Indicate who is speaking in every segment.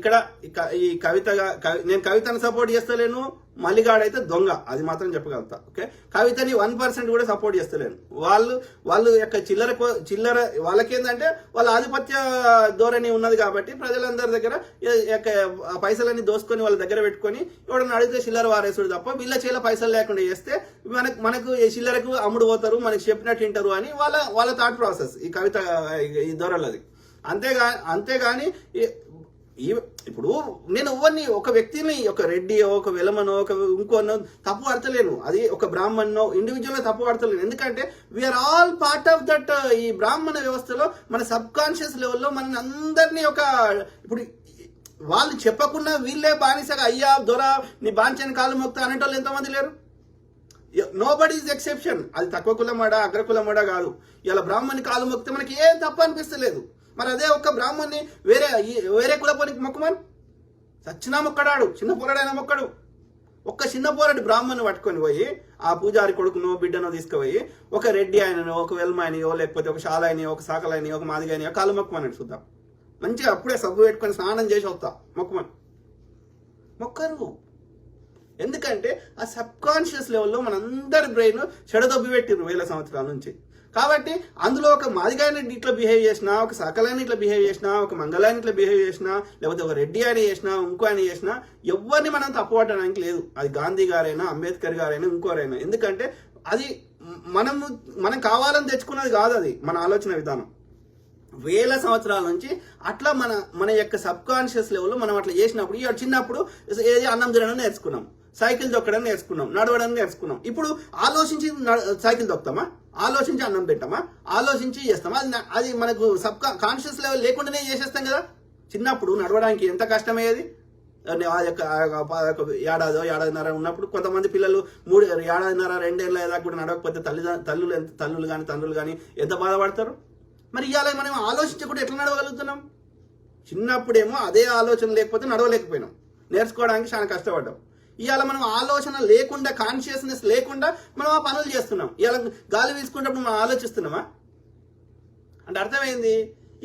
Speaker 1: ఇక్కడ ఈ కవిత కవితగా కవి- నేను కవితను సపోర్ట్ చేస్తలేను మల్లిగాడైతే దొంగ అది మాత్రం చెప్పగలుగుతా ఓకే? కవితని వన్ పర్సెంట్ కూడా సపోర్ట్ చేస్తలేను. వాళ్ళు వాళ్ళు యొక్క చిల్లర చిల్లర వాళ్ళకేందంటే వాళ్ళ ఆధిపత్య ధోరణి ఉన్నది కాబట్టి ప్రజలందరి దగ్గర యొక్క పైసలన్నీ దోసుకొని వాళ్ళ దగ్గర పెట్టుకొని ఎవడన్నా అడిగితే చిల్లర వారేసుడు తప్ప వీళ్ళ చేల పైసలు లేకుండా చేస్తే మనకు మనకు ఈ చిల్లరకు అమ్ముడు పోతారు మనకి చెప్పినట్టు వింటారు అని వాళ్ళ వాళ్ళ థాట్ ప్రాసెస్ ఈ కవిత ఈ ధోరణిది అంతేగా అంతేగాని ఈ- ఇప్పుడు నేను ఎవరిని ఒక వ్యక్తిని ఒక రెడ్డియో ఒక వెలమనో ఒక ఇంకోనో తప్పు పడతలేను. అది ఒక బ్రాహ్మణ్నో ఇండివిజువల్గా తప్పు పడతలేను. ఎందుకంటే we are all part of that ఈ బ్రాహ్మణ వ్యవస్థలో మన సబ్ కాన్షియస్ లెవెల్లో మన అందరినీ ఒక ఇప్పుడు వాళ్ళు చెప్పకుండా వీళ్ళే బానిసగా అయ్యా దొర నీ బాంచని కాలు మొక్త అనేటోళ్ళు ఎంతమంది లేరు? నో బడీ ఈజ్ ఎక్సెప్షన్ అది తక్కువ కులమాడా అగ్ర కులమాడా కాదు. ఇలా బ్రాహ్మణి కాలు మొక్కితే మనకి ఏం తప్పు అనిపిస్తలేదు. మరి అదే ఒక్క బ్రాహ్మణ్ణి వేరే వేరే కులపోనికి మొక్కమని? సచ్చినా మొక్కడాడు చిన్న పోరాడైనా మొక్కడు. ఒక్క చిన్న పోరాడు బ్రాహ్మణ్ణి పట్టుకొని పోయి ఆ పూజారి కొడుకునో బిడ్డనో తీసుకుపోయి ఒక రెడ్డి ఆయననో ఒక వెల్మాయనియో లేకపోతే ఒక శాలాయనియో ఒక సాకలాయనియో ఒక మాదిగాయనియో కాలు మొక్కమని చూద్దాం. మంచిగా అప్పుడే సబ్బు పెట్టుకొని స్నానం చేసి వస్తా మొక్కమని. మొక్కరు. ఎందుకంటే ఆ సబ్ కాన్షియస్ లెవెల్లో మనందరి బ్రెయిన్ చెడదొబ్బి పెట్టిర్రు వేల సంవత్సరాల నుంచి. కాబట్టి అందులో ఒక మాదిగాయని ఇట్లా బిహేవ్ చేసినా ఒక సకలాన్ని ఇట్లా బిహేవ్ చేసినా ఒక మంగళాన్ని ఇట్లా బిహేవ్ చేసినా లేకపోతే ఒక రెడ్డి అని చేసినా ఇంకో అని చేసినా ఎవరిని మనం తప్పుపట్టడానికి లేదు. అది గాంధీ గారైనా అంబేద్కర్ గారైనా ఇంకోరైనా ఎందుకంటే అది మనము మనం కావాలని తెచ్చుకున్నది కాదు అది మన ఆలోచన విధానం. వేల సంవత్సరాల నుంచి అట్లా మన మన యొక్క సబ్ కాన్షియస్ లెవెల్లో మనం అట్లా చేసినప్పుడు ఇవాళ చిన్నప్పుడు ఏది అన్నం తినడం నేర్చుకున్నాం. సైకిల్ తొక్కడం నేర్చుకున్నాం నడవడం నేర్చుకున్నాం. ఇప్పుడు ఆలోచించి సైకిల్ తొక్కుతామా ఆలోచించి అన్నం పెట్టామా ఆలోచించి చేస్తామా? అది అది మనకు సబ్ కాన్షియస్ లెవెల్ లేకుండానే చేసేస్తాం కదా. చిన్నప్పుడు నడవడానికి ఎంత కష్టమయ్యేది? ఆ యొక్క ఏడాదో ఏడాదిన్నర ఉన్నప్పుడు కొంతమంది పిల్లలు మూడు ఏడాదిన్నర రెండేళ్ళ దాకా కూడా నడవకపోతే తల్లి తల్లులు ఎంత తల్లులు కానీ తండ్రులు కానీ ఎంత బాధపడతారు? మరి ఇవాళ మనం ఆలోచించకుండా ఎట్లా నడవగలుగుతున్నాం? చిన్నప్పుడేమో అదే ఆలోచన లేకపోతే నడవలేకపోయినాం. నేర్చుకోవడానికి చాలా కష్టపడ్డాం. ఇవాళ మనం ఆలోచన లేకుండా కాన్షియస్నెస్ లేకుండా మనం ఆ పనులు చేస్తున్నాం. ఇవాళ గాలి వీసుకున్నప్పుడు మనం ఆలోచిస్తున్నామా? అంటే అర్థమైంది?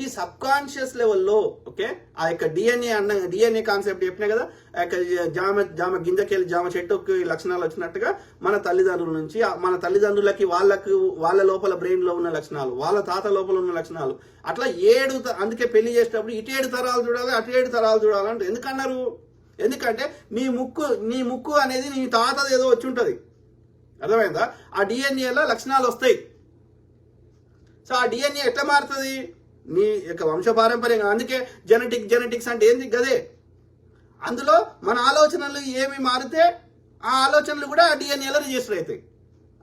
Speaker 1: ఈ సబ్ కాన్షియస్ లెవెల్లో ఓకే? ఆ యొక్క డిఎన్ఏ అన్న డిఎన్ఏ కాన్సెప్ట్ చెప్పినా కదా ఆ యొక్క జామ జామ గింజకెళ్ళి జామ చెట్టుకి లక్షణాలు వచ్చినట్టుగా మన తల్లిదండ్రుల నుంచి మన తల్లిదండ్రులకి వాళ్ళకు వాళ్ళ లోపల బ్రెయిన్లో ఉన్న లక్షణాలు వాళ్ళ తాత లోపల ఉన్న లక్షణాలు. అట్లా ఏడు అందుకే పెళ్ళి చేసేటప్పుడు ఇటు ఏడు తరాలు చూడాలి అటు ఏడు తరాలు చూడాలి అంటే ఎందుకన్నారు ఎందుకంటే నీ ముక్కు నీ ముక్కు అనేది నీ తాతది ఏదో వచ్చి ఉంటుంది అర్థమైందా? ఆ డిఎన్ఏలో లక్షణాలు వస్తాయి. సో ఆ డిఎన్ఏ ఎట్లా మారుతుంది? నీ యొక్క వంశపారంపర్యంగా. అందుకే జెనెటిక్ జెనెటిక్స్ అంటే ఏంది? గదే. అందులో మన ఆలోచనలు ఏమి మారితే ఆ ఆలోచనలు కూడా ఆ డిఎన్ఏలో రిజిస్టర్ అవుతాయి.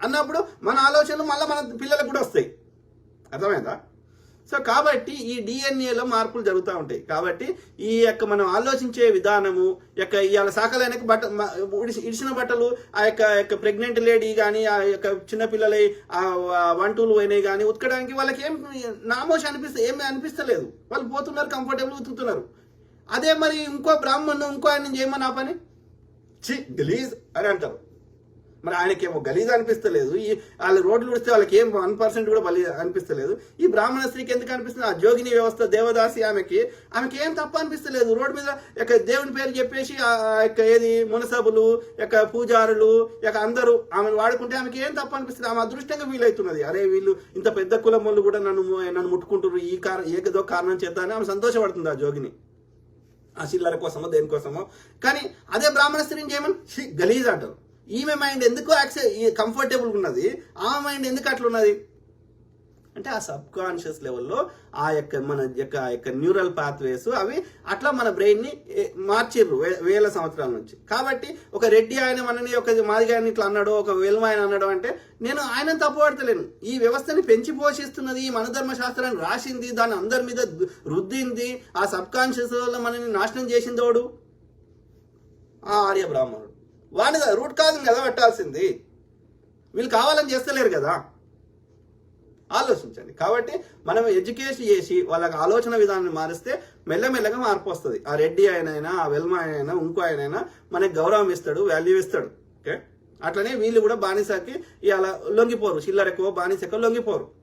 Speaker 1: అన్నప్పుడు మన ఆలోచనలు మళ్ళీ మన పిల్లలకు కూడా వస్తాయి. అర్థమైందా? సో కాబట్టి ఈ డిఎన్ఏలో మార్పులు జరుగుతూ ఉంటాయి. కాబట్టి ఈ యొక్క మనం ఆలోచించే విధానము యొక్క ఇవాళ సాకలైనకి బట్ట మ- ఇడిసిన బట్టలు ఆ యొక్క యొక్క ప్రెగ్నెంట్ లేడీ కానీ ఆ యొక్క చిన్నపిల్లలై ఆ వన్ పోయినాయి కానీ ఉతకడానికి వాళ్ళకి ఏం నామోష అనిపిస్తే ఏమీ అనిపిస్తలేదు. వాళ్ళు పోతున్నారు కంఫర్టబుల్ ఉతుకుతున్నారు. అదే మరి ఇంకో బ్రాహ్మణ్ ఇంకో ఆయన చేయమని ఆ పని? చి గలీజ్ అని అంటారు. మరి ఆయనకేమో గలీజ్ అనిపిస్తలేదు. ఈ వాళ్ళ రోడ్లు ఉడిస్తే వాళ్ళకి ఏం వన్ పర్సెంట్ కూడా బలి అనిపిస్తలేదు. ఈ బ్రాహ్మణ స్త్రీకి ఎందుకు అనిపిస్తుంది? ఆ జోగిని వ్యవస్థ దేవదాసి ఆమెకి ఆమెకి ఏం తప్ప అనిపిస్తలేదు. రోడ్డు మీద యొక్క దేవుని పేరు చెప్పేసి ఆ యొక్క ఏది మునసబులు యొక్క పూజారులు యొక్క అందరూ ఆమెను వాడుకుంటే ఆమెకి ఏం తప్ప అనిపిస్తుంది ఆమె అదృష్టంగా వీలవుతున్నది అరే వీళ్ళు ఇంత పెద్ద కులం వాళ్ళు కూడా నన్ను నన్ను ముట్టుకుంటారు ఈ కారణం ఏదో కారణం చేద్దామని ఆమె సంతోషపడుతుంది ఆ జోగిని. ఆ చిల్లర కోసమో దేనికోసమో. కానీ అదే బ్రాహ్మణ స్త్రీని చేయమని గలీజ్ అంటారు. ఈమె మైండ్ ఎందుకు యాక్సె కంఫర్టబుల్ ఉన్నది? ఆమె మైండ్ ఎందుకు అట్లున్నది అంటే ఆ సబ్ కాన్షియస్ లెవెల్లో ఆ యొక్క మన యొక్క ఆ యొక్క న్యూరల్ పాత్వేస్ అవి అట్లా మన బ్రెయిన్ని మార్చిర్రు వే- వేల సంవత్సరాల నుంచి. కాబట్టి ఒక రెడ్డి ఆయన మనని ఒక మాదిగా ఆయన ఇట్లా అన్నాడు ఒక వెల్మ ఆయన అన్నాడు అంటే నేను ఆయన తప్పుపడతలేను ఈ వ్యవస్థని పెంచి పోషిస్తున్నది ఈ మనధర్మ శాస్త్రాన్ని రాసింది దాన్ని అందరి మీద రుద్దింది ఆ సబ్ కాన్షియస్ వల్ల మనని నాశనం చేసిందోడు? ఆ ఆర్య బ్రాహ్మణుడు. వాడిని రూట్ కాజ్ని కదా పెట్టాల్సింది వీళ్ళు కావాలని చేస్తలేరు కదా. ఆలోచించండి. కాబట్టి మనం ఎడ్యుకేషన్ చేసి వాళ్ళకి ఆలోచన విధానాన్ని మారిస్తే మెల్లమెల్లగా మార్పు వస్తుంది. ఆ రెడ్డి ఆయనైనా ఆ వెల్మ ఆయనైనా ఇంకో ఆయనైనా మనకి గౌరవం ఇస్తాడు వాల్యూ ఇస్తాడు. ఓకే? అట్లనే వీళ్ళు కూడా బానిసకి ఇలా లొంగిపోరు. చిల్లరెక్కువ బానిస లొంగిపోరు.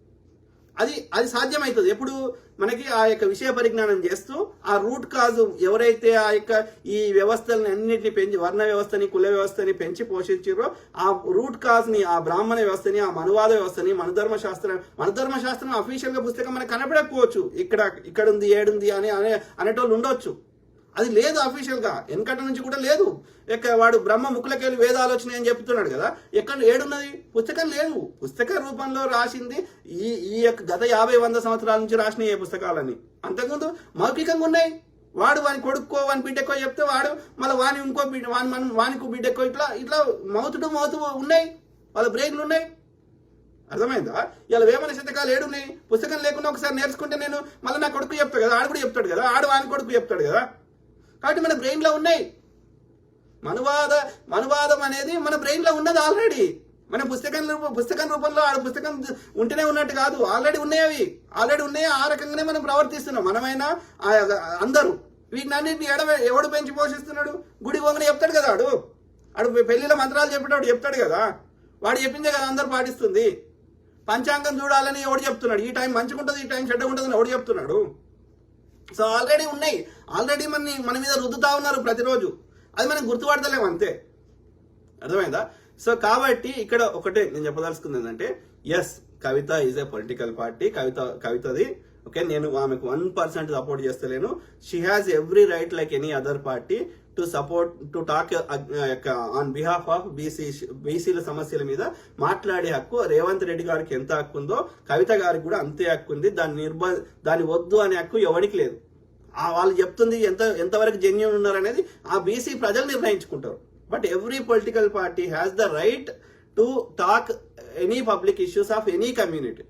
Speaker 1: అది అది సాధ్యమవుతుంది ఎప్పుడు మనకి ఆ యొక్క విషయ పరిజ్ఞానం చేస్తూ ఆ రూట్ కాజ్ ఎవరైతే ఆ యొక్క ఈ వ్యవస్థలను అన్నింటినీ పెంచి వర్ణ వ్యవస్థని కుల వ్యవస్థని పెంచి పోషించారో ఆ రూట్ కాజ్ని ఆ బ్రాహ్మణ వ్యవస్థని ఆ మనువాద వ్యవస్థని మనధర్మ శాస్త్రం మనధర్మ శాస్త్రం అఫీషియల్గా పుస్తకం మనకు కనపడకపోవచ్చు. ఇక్కడ ఇక్కడ ఉంది ఏడుంది అని అనే అనేటోళ్ళు ఉండొచ్చు. అది లేదు అఫీషియల్గా. వెనకట నుంచి కూడా లేదు. ఎక్క వాడు బ్రహ్మ ముక్కులకెళ్ళి వేదాలోచన అని చెప్తున్నాడు కదా? ఎక్కడ ఏడున్నది? పుస్తకం లేదు పుస్తక రూపంలో రాసింది ఈ ఈ యొక్క గత యాభై వంద సంవత్సరాల నుంచి రాసిన ఏ పుస్తకాలని అంతకుముందు మౌఖికంగా ఉన్నాయి. వాడు వాని కొడుక్కో వాని బిడ్డకో చెప్తే వాడు మళ్ళీ వాని ఇంకో బిడ్డ వాని మనం వానికి బిడ్డకో ఇట్లా ఇట్లా మౌతుడు మౌతు ఉన్నాయి. వాళ్ళ బ్రెయిన్లు ఉన్నాయి. అర్థమైందా? ఇలా వేమన శతకాలు ఏడున్నాయి. పుస్తకం లేకుండా ఒకసారి నేర్చుకుంటే నేను మళ్ళీ నా కొడుకు చెప్తాడు కదా? ఆడు కూడా చెప్తాడు కదా? ఆడు వాని కొడుకు చెప్తాడు కదా? కాబట్టి మన బ్రెయిన్లో ఉన్నాయి. మనువాద మనువాదం అనేది మన బ్రెయిన్లో ఉన్నది ఆల్రెడీ. మన పుస్తకం రూపం పుస్తకం రూపంలో ఆడ పుస్తకం ఉంటేనే ఉన్నట్టు కాదు. ఆల్రెడీ ఉన్నాయి అవి ఆల్రెడీ ఉన్నాయి ఆ రకంగానే మనం ప్రవర్తిస్తున్నాం. మనమైనా అందరూ. వీటిని అన్నింటిని ఎడ ఎవడు పెంచి పోషిస్తున్నాడు? గుడి పోగానే చెప్తాడు కదా ఆడు. ఆడు పెళ్ళిలో మంత్రాలు చెప్పేటప్పుడు చెప్తాడు కదా. వాడు చెప్పిందే కదా అందరు పాటిస్తుంది. పంచాంగం చూడాలని ఎవడు చెప్తున్నాడు? ఈ టైం మంచిగా ఉంటుంది ఈ టైం చెడ్డగా ఉంటుంది ఎవడు చెప్తున్నాడు? సో ఆల్రెడీ ఉన్నాయి. ఆల్రెడీ మన మన మీద రుద్దుతా ఉన్నారు ప్రతిరోజు. అది మనం గుర్తుపడతలేము అంతే. అర్థమైందా? సో కాబట్టి ఇక్కడ ఒకటే నేను చెప్పదలుచుకుంది ఏంటంటే yes Kavitha is a political party Kavitha కవితది okay నేను ఆమెకు one percent support చేస్తలేను. She has every right like any other party to support to talk on behalf of BC బీసీల సమస్యల మీద మాట్లాడే హక్కు రేవంత్ రెడ్డి గారికి ఎంత హక్కు ఉందో కవిత గారికి కూడా అంతే హక్కు ఉంది. దాన్ని నిర్బ దాన్ని వద్దు అనే హక్కు ఎవరికి లేదు. ఆ వాళ్ళు చెప్తుంది ఎంత ఎంతవరకు జెన్యున్ ఉన్నారనేది ఆ బీసీ ప్రజలు నిర్ణయించుకుంటారు. But every political party has the right to talk any public issues of any community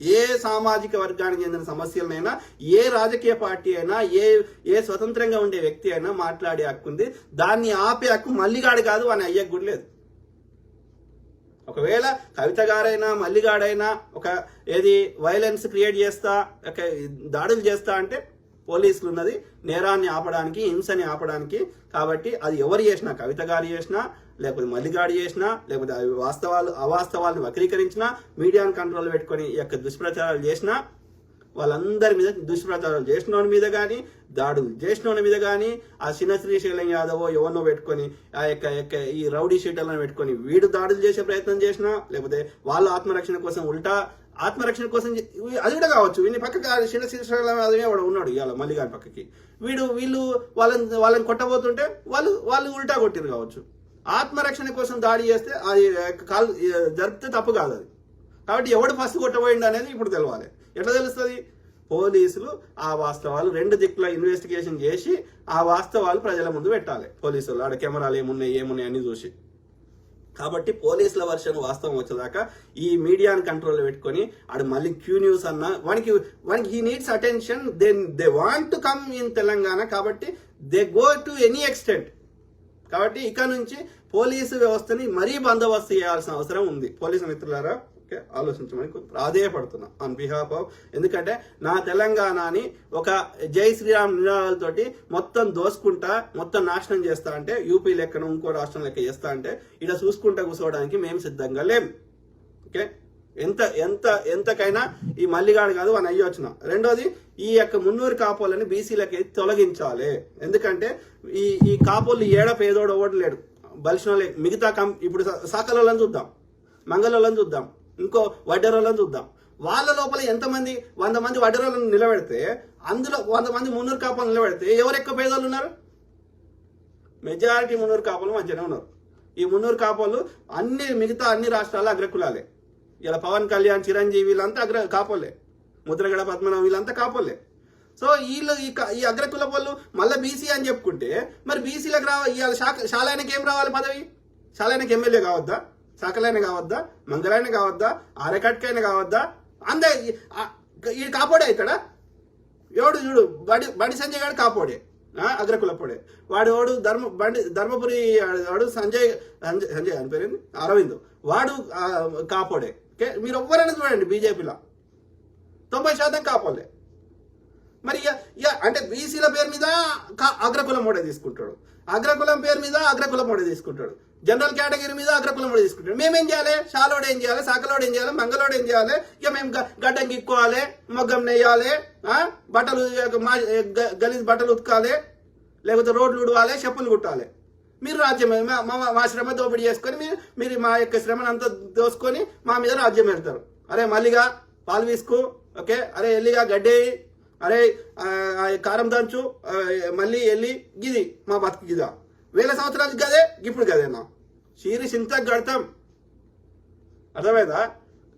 Speaker 1: ఏ సామాజిక వర్గానికి చెందిన సమస్యలనైనా ఏ రాజకీయ పార్టీ అయినా ఏ ఏ స్వతంత్రంగా ఉండే వ్యక్తి అయినా మాట్లాడే హక్కు ఉంది. దాన్ని ఆపే హక్కు మల్లిగాడు కాదు అని అయ్యకు కూడా లేదు. ఒకవేళ కవిత గారైనా మల్లిగాడైనా ఒక ఏది వైలెన్స్ క్రియేట్ చేస్తా ఒక దాడులు చేస్తా అంటే పోలీసులు ఉన్నది నేరాన్ని ఆపడానికి హింసని ఆపడానికి. కాబట్టి అది ఎవరు చేసినా కవిత గారు చేసినా లేకపోతే మల్లిగాడు చేసినా లేకపోతే అవి వాస్తవాలు అవాస్తవాలను వక్రీకరించినా మీడియాను కంట్రోల్ పెట్టుకొని యొక్క దుష్ప్రచారాలు చేసినా వాళ్ళందరి మీద దుష్ప్రచారాలు చేసిన మీద కానీ దాడులు చేసిన మీద కానీ ఆ చిన్న శ్రీశైలం యాదవ్ ఎవరినో పెట్టుకొని ఆ యొక్క యొక్క ఈ రౌడీ షీటర్లను పెట్టుకొని వీడు దాడులు చేసే ప్రయత్నం చేసినా లేకపోతే వాళ్ళ ఆత్మరక్షణ కోసం ఉల్టా ఆత్మరక్షణ కోసం అది కూడా కావచ్చు. వీని పక్కకి చిన్న శ్రీశైలం యాదవే వాడు ఉన్నాడు ఇవాళ మళ్ళీ గారి పక్కకి. వీడు వీళ్ళు వాళ్ళని వాళ్ళని కొట్టబోతుంటే వాళ్ళు వాళ్ళు ఉల్టా కొట్టిరు కావచ్చు. ఆత్మరక్షణ కోసం దాడి చేస్తే అది కాల్ జరిపితే తప్పు కాదు అది. కాబట్టి ఎవడు ఫస్ట్ కొట్టబోయిండు అనేది ఇప్పుడు తెలవాలి. ఎట్లా తెలుస్తుంది? పోలీసులు ఆ వాస్తవాలు రెండు దిక్కుల ఇన్వెస్టిగేషన్ చేసి ఆ వాస్తవాలు ప్రజల ముందు పెట్టాలి. పోలీసులు ఆడ కెమెరాలు ఏమున్నాయి ఏమున్నాయి అని చూసి. కాబట్టి పోలీసుల వర్షన్ వాస్తవం వచ్చేదాకా ఈ మీడియాని కంట్రోల్లో పెట్టుకొని ఆడు మళ్ళీ క్యూ న్యూస్ అన్న వానికి వానికి he needs attention they they want to come in Telangana కాబట్టి they go to any extent కాబట్టి ఇక నుంచి పోలీసు వ్యవస్థని మరీ బందోబస్తు చేయాల్సిన అవసరం ఉంది. పోలీసు మిత్రులారా ఓకే ఆలోచించమని ప్రాధేయపడుతున్నా ఆన్ బిహాఫ్ ఆఫ్ ఎందుకంటే నా తెలంగాణని ఒక జై శ్రీరామ్ నినాదాలతోటి మొత్తం దోసుకుంటా మొత్తం నాశనం చేస్తా అంటే యూపీ లెక్కన ఇంకో రాష్ట్రం లెక్క చేస్తా అంటే ఇలా చూసుకుంటా కూర్చోవడానికి మేము సిద్ధంగా లేం. ఓకే ఎంత ఎంత ఎంతకైనా ఈ మల్లిగాడు కాదు అని అయ్యొచ్చిన. రెండోది ఈ యొక్క మున్నూరు కాపోలని బీసీలకి తొలగించాలి. ఎందుకంటే ఈ ఈ కాపోలు ఏడ పేదోడు ఓడలేడు లేడు. బలిసిన మిగతా కం ఇప్పుడు సాకలోళ్ళని చూద్దాం. మంగళోళ్ళని చూద్దాం. ఇంకో వడ్డరోళ్ళని చూద్దాం. వాళ్ళ లోపల ఎంతమంది వంద మంది వడ్డరోళ్ళని నిలబెడితే అందులో వంద మంది మున్నూరు కాపాలు నిలబెడితే ఎవరు ఎక్కువ పేదోళ్ళు ఉన్నారు? మెజారిటీ మున్నూరు కాపులు మంచిగానే ఉన్నారు. ఈ మున్నూరు కాపులు అన్ని మిగతా అన్ని రాష్ట్రాల అగ్రకులాలే. ఇలా పవన్ కళ్యాణ్ చిరంజీవి వీళ్ళంతా అగ్ర కాపోలే. ముద్రగడ పద్మనాభం వీళ్ళంతా కాపోలే. సో వీళ్ళు ఈ ఈ అగ్రకుల వాళ్ళు మళ్ళీ బీసీ అని చెప్పుకుంటే మరి బీసీలకు రావాలి ఇవాళ శాఖ శాలాయనకి ఏం రావాలి పదవి? శాలాయనకి ఎమ్మెల్యే కావద్దా? సకలైన కావద్దా? మంగళైన కావద్దా? ఆరకట్కైన కావద్దా? అందే ఈ- కాపోడే అవుతాడా ఎవడు చూడు బడి బడి సంజయ్ గారు కాపోడే. ఆ, అగ్రకులపోడే వాడు వాడు ధర్మ బండి ధర్మపురి వాడు సంజయ్ సంజయ్ సంజయ్ అని పేరేంది? అరవింద్. వాడు కాపోడే. ఓకే? మీరు ఎవ్వరైనా చూడండి బీజేపీలో. తొంభై శాతం కాపోలే. మరి ఇక అంటే బీసీల పేరు మీద అగ్రకులం ఓడే తీసుకుంటాడు. అగ్రకులం పేరు మీద అగ్రకులం ఓడే తీసుకుంటాడు. జనరల్ కేటగిరీ మీద అగ్రకులం ఓడే తీసుకుంటాడు. మేమేం చేయాలి? షాలోడు ఏం చేయాలి? సాకలోడు ఏం చేయాలి? మంగళోడు ఏం చేయాలి? ఇక మేము గడ్డం గిక్కోవాలి మొగ్గం నెయ్యాలి బట్టలు గలీజ్ బట్టలు ఉతకాలి లేకపోతే రోడ్లు ఉడవాలి చెప్పులు కుట్టాలి. మీరు రాజ్యం మా- మా శ్రమ దోపిడీ చేసుకొని మీరు మీరు మా యొక్క శ్రమను అంతా దోసుకొని మా మీద రాజ్యం పెడతారు. అరే మల్లిగా పాలు వీసుకు ఓకే? అరే ఎల్లిగా గడ్డేయి. అరే కారం దంచు మళ్ళీ వెళ్ళి గిది మా బతుకు గిదా. వేల సంవత్సరాలకి గదే ఇప్పుడు గదేనా? చీరి ఇంత గడతాం అర్థమైందా?